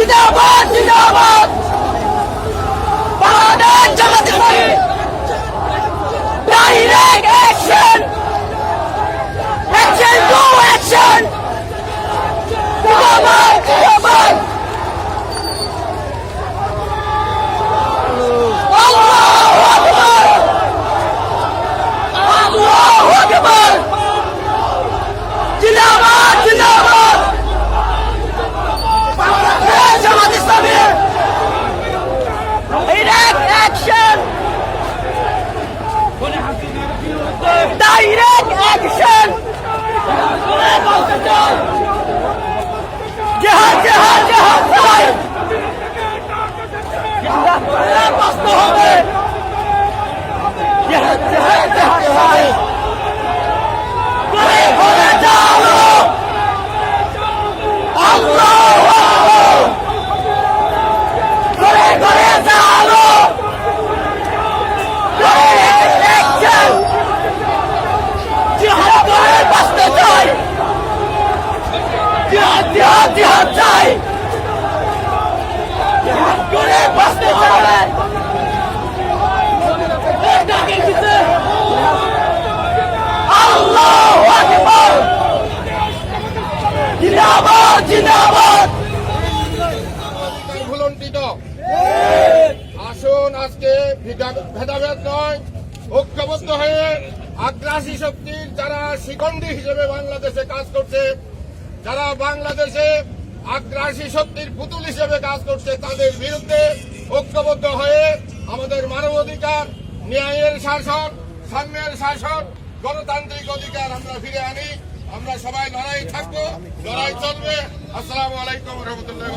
জিন্দাবাদ জিন্দাবাদ Bangladesh Jamaat Islami direct action action to action জিন্দাবাদ জিন্দাবাদ আল্লাহু আকবার আল্লাহু আকবার জিন্দাবাদ জিন্দাবাদ Bangladesh Jamaat Islami direct action direct action জেহাদ জেহাদ জেহাদ চাই জেহাদ করলে বাঁচতে হবে জেহাদ জেহাদ জেহাদ চাই করে করে চালো আল্লাহ করে করে চালো ডাইরেক্ট অ্যাকশন জিহাদ করে বাঁচতে চাই জিহাদ জিহাদ চাই আসুন, আজকে ভেদা- ভেদাভেদ নয়, ঐক্যবদ্ধ হয়ে আগ্রাসী শক্তির যারা শিখণ্ডী হিসেবে বাংলাদেশে কাজ করছে যারা বাংলাদেশে আগ্রাসী শক্তির পুতুল হিসেবে কাজ করছে, তাদের বিরুদ্ধে ঐক্যবদ্ধ হয়ে আমাদের মানবাধিকার, ন্যায়ের শাসন, সাম্যের শাসন, গণতান্ত্রিক অধিকার আমরা ফিরে আনি। আমরা সবাই লড়াই থাকব, লড়াই চলবে। আসসালামু আলাইকুম রহমতুল্লাহ